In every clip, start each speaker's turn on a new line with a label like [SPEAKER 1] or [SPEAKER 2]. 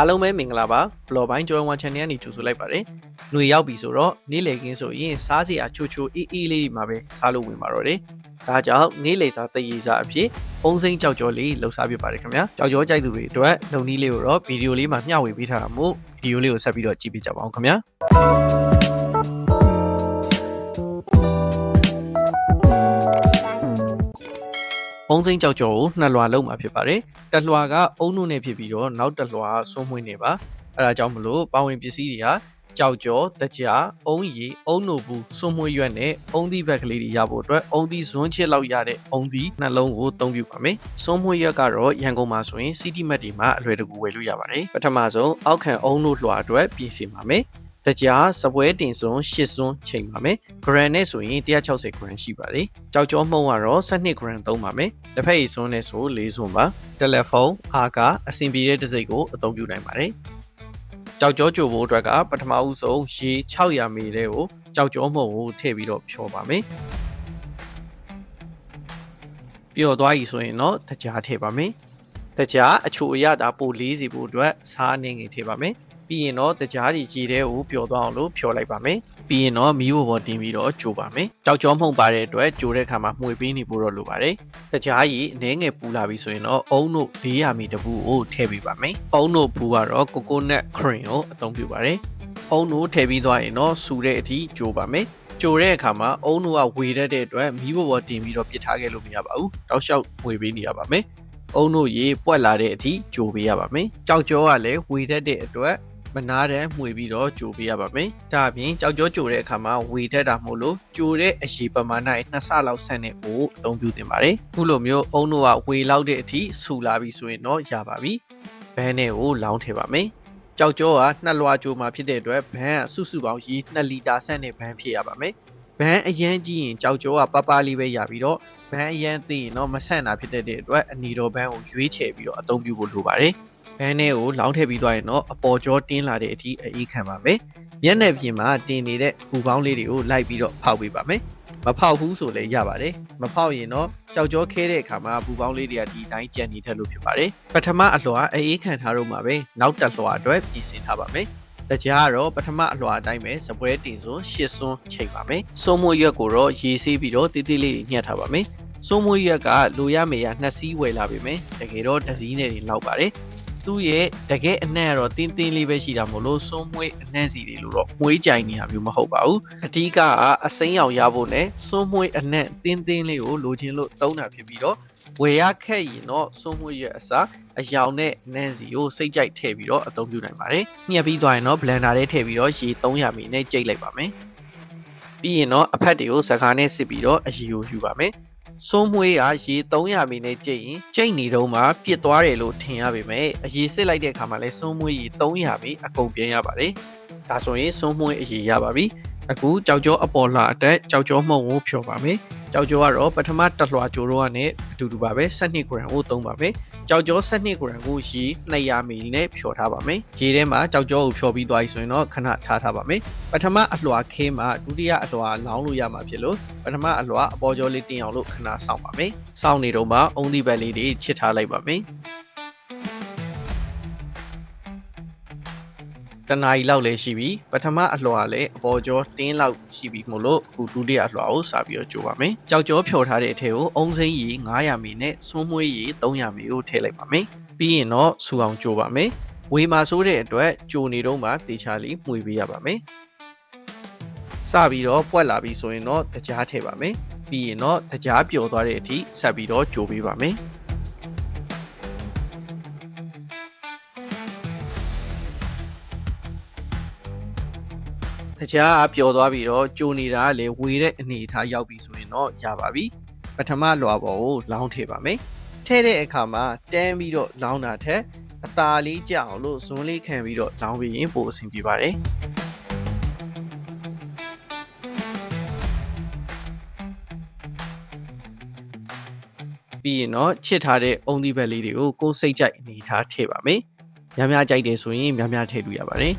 [SPEAKER 1] အားလုံးပဲမင်္ဂလာပါဘလော်ပိုင်း join one channel ကနေကြိုဆိုလိုက်ပါတယ်။ຫນွေရောက်ပြီဆိုတော့နေ့လည်ခင်းဆိုရင်စားစရာချိုချိုအေးအေးလေးမှာပဲစားလို့ဝင်ပါတော့တယ်။ဒါကြောင့်နေ့လည်စားတည်ရည်စားအဖြစ်ပုံစိမ့်ကြောက်ကြောလေးလှူစားပြပါတယ်ခင်ဗျာ။ကြောက်ကြောကြိုက်သူတွေအတွက်လုံနည်းလေးကိုတော့ဗီဒီယိုလေးမှာမျှဝေပေးထားတာမို့ဗီဒီယိုလေးကိုဆက်ပြီးတော့ကြည့်ပေးကြပါအောင်ခင်ဗျာ။ ပုံစိမ့်ကြောက်ကြောကိုနှစ်လွှာလုံးမှာဖြစ်ပါတယ်။တစ်လွှာကအုံနုနဲ့ဖြစ်ပြီးတော့နောက်တစ်လွှာကစွန်းမွှင်းနေပါ။အဲဒါကြောင့်မလို့ပါဝင်ပစ္စည်းတွေကကြောက်ကြောတကြားအုံးရီအုံးနိုဘူးစွန်းမွှင်းရွက်နဲ့အုံးသီးဘက်ကလေးတွေရဖို့အတွက်အုံးသီးဇွန်းချစ်လောက်ရတဲ့အုံးသီးနှလုံးကိုအသုံးပြုပါမယ်။စွန်းမွှင်းရွက်ကတော့ရန်ကုန်မှာဆိုရင်စီတီမတ်တွေမှာအလွယ်တကူဝယ်လို့ရပါတယ်။ပထမဆုံးအောက်ခံအုံးနိုလွှာအတွက်ပြင်ဆင်ပါမယ်။ တကြားစပွဲတင်စွန်း8စွန်းချိန်ပါမယ်။ gram နဲ့ဆိုရင်160 gram ရှိပါတယ်။ကြောက်ကြောမှုံကတော့12 gram သုံးပါမယ်။တစ်ဖက်ရည်စွန်းနဲ့ဆို4စွန်းပါ။တယ်လီဖုန်းအားကအဆင်ပြေတဲ့တစ်စိတ်ကိုအသုံးပြုနိုင်ပါတယ်။ကြောက်ကြောကြိုဖို့အတွက်ကပထမဦးဆုံးရေ600မီလီကိုကြောက်ကြောမှုံကိုထည့်ပြီးတော့ဖြောပါမယ်။ပျော်သွားပြီဆိုရင်တော့တကြားထည့်ပါမယ်။တကြားအချိုအရတာပိုလေးစီဖို့အတွက်စားနေငယ်ထည့်ပါမယ်။ ပြီးရင်တော့တကြားကြီးကြီးတဲ့ကိုပျော်သွားအောင်လို့ဖြောလိုက်ပါမယ်ပြီးရင်တော့မီးဘော်ပေါ်တင်ပြီးတော့ကြိုပါမယ်ကြောက်ကြောမှုန်ပါတဲ့အတွက်ကြိုတဲ့ခါမှာမှွေပေးနေဖို့တော့လိုပါတယ်တကြားကြီးအနှဲငယ်ပူလာပြီဆိုရင်တော့အုံတို့400မီတပူကိုထည့်ပေးပါမယ်အုံတို့ပူကတော့ကိုကိုနက်ခရင်ကိုအသုံးပြုပါတယ်အုံတို့ထည့်ပြီးသွားရင်တော့စူတဲ့အထိကြိုပါမယ်ကြိုတဲ့အခါမှာအုံတို့ကဝေတတ်တဲ့အတွက်မီးဘော်ပေါ်တင်ပြီးတော့ပစ်ထားခဲ့လို့မရပါဘူးတောက်လျှောက်ဝေပေးနေရပါမယ်အုံတို့ရေပွက်လာတဲ့အထိကြိုပေးရပါမယ်ကြောက်ကြောကလည်းဝေတတ်တဲ့အတွက် မနာတဲ့မှွေပြီးတော့ကြိုပေးရပါမယ်။ဒါအပြင်ကြောက်ကြောကြိုတဲ့အခါမှာဝေထက်တာမို့လို့ကြိုတဲ့အရေးပမာဏရဲ့နှစ်ဆလောက်ဆန့်တဲ့ကိုအသုံးပြုသင့်ပါတယ်။ခုလိုမျိုးအုံတို့ကဝေလောက်တဲ့အထိဆူလာပြီဆိုရင်တော့ရပါပြီ။ဘန်းနဲ့ကိုလောင်းထည့်ပါမယ်။ကြောက်ကြောကနှစ်လွှာကြိုမှာဖြစ်တဲ့အတွက်ဘန်းကစုစုပေါင်းရေ2လီတာဆန့်တဲ့ဘန်းဖြစ်ရပါမယ်။ဘန်းအရန်ကြီးရင်ကြောက်ကြောကပပလေးပဲရပြီးတော့ဘန်းအရန်သိရင်တော့မဆန့်တာဖြစ်တဲ့အတွက်အနီတော်ဘန်းကိုရွေးချယ်ပြီးတော့အသုံးပြုဖို့လိုပါတယ်။ ဘန်းထဲကိုလောင်းထည့်ပြီးသွားရင်တော့အပေါ်ကျောတင်းလာတဲ့အထိအေးခံပါမယ်။မျက်နှာပြင်မှာတင်နေတဲ့ဘူပေါင်းလေးတွေကိုလိုက်ပြီးတော့ဖောက်ပေးပါမယ်။မဖောက်ဘူးဆိုလည်းရပါတယ်။မဖောက်ရင်တော့ကြောက်ကြောခဲတဲ့အခါမှာဘူပေါင်းလေးတွေကဒီတိုင်းကြံနေထက်လို့ဖြစ်ပါတယ်။ပထမအလွှာအေးခံထားတော့မှာပဲနောက်တစ်လွှာအတွက်ပြင်ဆင်ထားပါမယ်။တကြားကတော့ပထမအလွှာအတိုင်းပဲစပွဲတင်စွန်းရှစ်စွန်းချိန်ပါမယ်။စိုးမိုးရွက်ကိုတော့ရေဆေးပြီးတော့တိတိလေးညှက်ထားပါမယ်။စိုးမိုးရွက်ကလိုရမေရနှစ်စီးဝယ်လာပြီမယ်တကယ်တော့တစ်စီးနဲ့လောက်ပါတယ် သူ့ရဲ့တကယ်အနှံ့ကတော့တင်းတင်းလေးပဲရှိတာမို့လို့စွန်းမွေးအနှံ့စီတွေလို့တော့မွေးကြိုင်နေတာမျိုးမဟုတ်ပါဘူးအဓိကအစိမ်းရောင်ရဖို့နဲ့စွန်းမွေးအနှံ့တင်းတင်းလေးကိုလိုချင်လို့သုံးတာဖြစ်ပြီးတော့ဝယ်ရခက်ရင်တော့စွန်းမွေးရဲ့အစားအယောင်နဲ့နန်းစီကိုစိတ်ကြိုက်ထည့်ပြီးတော့အသုံးပြုနိုင်ပါတယ်ညှက်ပြီးသွားရင်တော့ blender ထဲထည့်ပြီးတော့ရေ300မီနဲ့ကြိတ်လိုက်ပါမယ်ပြီးရင်တော့အဖက်တွေကိုစကားနဲ့စစ်ပြီးတော့အရီကိုယူပါမယ် စွန်းမွေးကရေ300မီနဲ့ကျိတ်ရင်ကျိတ်နေတော့မှပြစ်သွားတယ်လို့ထင်ရပေမဲ့အရေစစ်လိုက်တဲ့အခါမှာလဲစွန်းမွေးရေ300မီအကုန်ပြန်ရပါတယ်။ဒါဆိုရင်စွန်းမွေးအရေရပါပြီ။အခုကြောက်ကြောအပေါ်လာအတက်ကြောက်ကြောမှုံကိုဖြောပါမယ်။ကြောက်ကြောကတော့ပထမတစ်လွှာကြိုတော့ကနေအတူတူပါပဲ12 gram ကိုသုံးပါမယ်။ ကြောက်ကြော12 gram ကိုရေ200မီနဲ့ဖြောထားပါမယ်။ရေထဲမှာကြောက်ကြောကိုဖြောပြီးသွားပြီဆိုရင်တော့ခဏထားထားပါမယ်။ပထမအလွှာခင်းမှာဒုတိယအလွှာလောင်းလို့ရမှာဖြစ်လို့ပထမအလွှာအပေါ်ကျော်လေးတင်အောင်လို့ခဏစောင့်ပါမယ်။စောင့်နေတော့မှအုံးသီးဘက်လေးတွေချစ်ထားလိုက်ပါမယ်။ တနားရီလောက်လည်းရှိပြီပထမအလွှာလည်းအပေါ်ကျော်တင်းလောက်ရှိပြီမို့လို့အခုဒုတိယအလွှာကိုစပြီးတော့ကြိုပါမယ်ကြောက်ကျော်ဖြော်ထားတဲ့အထက်ကိုအုံစိမ်းရီ900မီနဲ့စွန်းမွေးရီ300မီကိုထည့်လိုက်ပါမယ်ပြီးရင်တော့ဆူအောင်ကြိုပါမယ်ဝေမာဆိုးတဲ့အတွက်ကြိုနေတော့မှတေချာလေးမှွေပေးရပါမယ်စပြီးတော့ပွက်လာပြီဆိုရင်တော့တကြားထည့်ပါမယ်ပြီးရင်တော့တကြားပျော်သွားတဲ့အထိဆက်ပြီးတော့ကြိုပေးပါမယ် တခြားပျော်သွားပြီးတော့ကြိုနေတာကလေဝေတဲ့အနေအထားရောက်ပြီဆိုရင်တော့ရပါပြီပထမလွာပေါ်ကိုလောင်းထည့်ပါမယ်ထဲတဲ့အခါမှာတန်းပြီးတော့လောင်းတာထက်အသာလေးကြအောင်လို့ဇွန်းလေးခံပြီးတော့လောင်းပြီးရင်ပိုအဆင်ပြေပါတယ်ပြီးရင်တော့ချစ်ထားတဲ့အုံသီးဘက်လေးတွေကိုကိုယ်စိတ်ကြိုက်အနေထားထည့်ပါမယ်များများကြိုက်တယ်ဆိုရင်များများထည့်လို့ရပါတယ်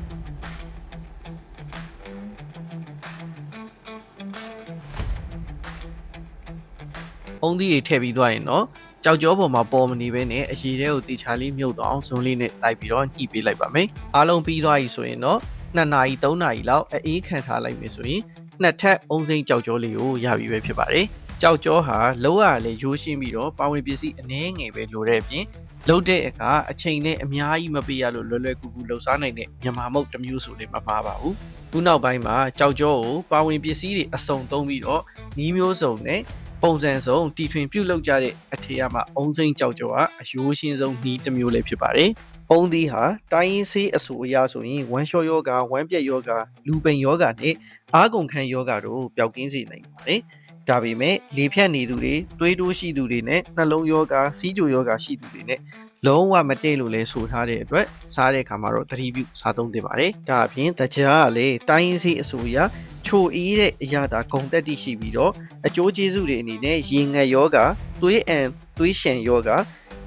[SPEAKER 1] အုံသီးတွေထည့်ပြီးသွားရင်တော့ကြောက်ကြောပေါ်မှာပေါ်မနေဘဲနဲ့အရေထဲကိုတေချာလေးမြုပ်သွားအောင်ဇွန်းလေးနဲ့လိုက်ပြီးတော့ညှိပေးလိုက်ပါမယ်အားလုံးပြီးသွားပြီဆိုရင်တော့2နာရီ3နာရီလောက်အေးခံထားလိုက်မယ်ဆိုရင်နှစ်ထပ်အုံစိမ့်ကြောက်ကြောလေးကိုရပြီပဲဖြစ်ပါတယ်ကြောက်ကြောဟာလောရလည်းရိုးရှင်းပြီးတော့ပါဝင်ပစ္စည်းအနည်းငယ်ပဲလိုတဲ့အပြင်လုတ်တဲ့အခါအချိန်နဲ့အများကြီးမပေးရလို့လွယ်လွယ်ကူကူလှုပ်ရှားနိုင်တဲ့မြန်မာမုတ်တစ်မျိုးဆိုလည်းမမှားပါဘူးခုနောက်ပိုင်းမှာကြောက်ကြောကိုပါဝင်ပစ္စည်းတွေအစုံသုံးပြီးတော့နီးမျိုးစုံနဲ့ ပုံစံစုံတီထွင်ပြုတ်လောက်ကြတဲ့အထေရမှာအုံစိမ့်ကြောက်ကြောဟာအယိုးရှင်းဆုံးနီးတစ်မျိုးလည်းဖြစ်ပါတယ်။ပုံသီးဟာတိုင်းရင်းဆေးအဆူအရဆိုရင်ဝမ်းလျှောယောဂဝမ်းပြက်ယောဂလူပိန်ယောဂနဲ့အာကုန်ခန်းယောဂတို့ပျောက်ကင်းစေနိုင်ပါတယ်။ဒါပေမဲ့လေဖြတ်နေသူတွေတွေးတိုးရှိသူတွေနဲ့နှလုံးယောဂစီးကြိုယောဂရှိသူတွေနဲ့လုံးဝမတည့်လို့လဲဆိုထားတဲ့အတွက်စားတဲ့အခါမှာတော့သတိပြုစားသုံးသင့်ပါတယ်။ဒါအပြင်တကြားကလည်းတိုင်းရင်းဆေးအဆူအရ ချိုအေးတဲ့အရာသာဂုံတက်တိရှိပြီးတော့အကျိုးကျေးဇူးတွေအနေနဲ့ရေငတ်ယောဂသွေးအံသွေးရှံယောဂ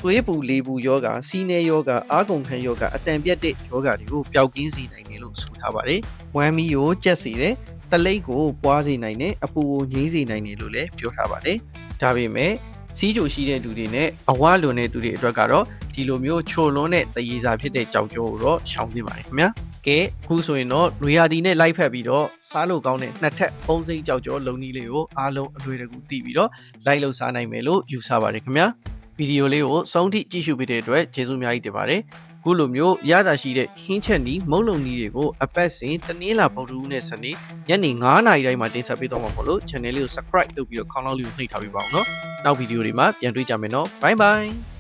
[SPEAKER 1] သွေးပူလေပူယောဂစီးနေယောဂအာကုန်ခံယောဂအတန်ပြတ်တဲ့ယောဂတွေကိုပျောက်ကင်းစေနိုင်တယ်လို့ဆိုထားပါတယ်။ဝမ်းမီကိုကြက်စေတယ်တလိပ်ကိုပွားစေနိုင်တယ်အပူကိုငြိမ်းစေနိုင်တယ်လို့လည်းပြောထားပါတယ်။ဒါပေမဲ့စီးကြိုရှိတဲ့လူတွေနဲ့အဝလွန်တဲ့သူတွေအတွက်ကတော့ဒီလိုမျိုးချိုလွန်းတဲ့တရေစာဖြစ်တဲ့ကြောက်ကြောကိုတော့ရှောင်သင့်ပါတယ်ခင်ဗျာ။ ကဲအခုဆိုရင်တော့နွေရာသီနဲ့လိုက်ဖက်ပြီးတော့စားလို့ကောင်းတဲ့နှစ်ထပ်ပုံစိမ့်ကြောက်ကြောလုံနီးလေးကိုအားလုံးအလွယ်တကူသိပြီးတော့လိုက်လို့စားနိုင်မယ်လို့ယူဆပါတယ်ခင်ဗျာဗီဒီယိုလေးကိုစုံထိကြည့်ရှုပေးတဲ့အတွက်ကျေးဇူးအများကြီးတင်ပါတယ်ခုလိုမျိုးရတာရှိတဲ့ဟင်းချက်နီးမုံလုံနီးတွေကိုအပတ်စဉ်တနင်္လာဗုဒ္ဓဟူးနဲ့စနေညနေ9:00နာရီတိုင်းမှာတင်ဆက်ပေးတော့မှာပေါ့လို့ channel လေးကို subscribe လုပ်ပြီးတော့ခေါင်းလောင်းလေးကိုနှိပ်ထားပေးပါအောင်နော်နောက်ဗီဒီယိုတွေမှာပြန်တွေ့ကြမယ်နော် bye bye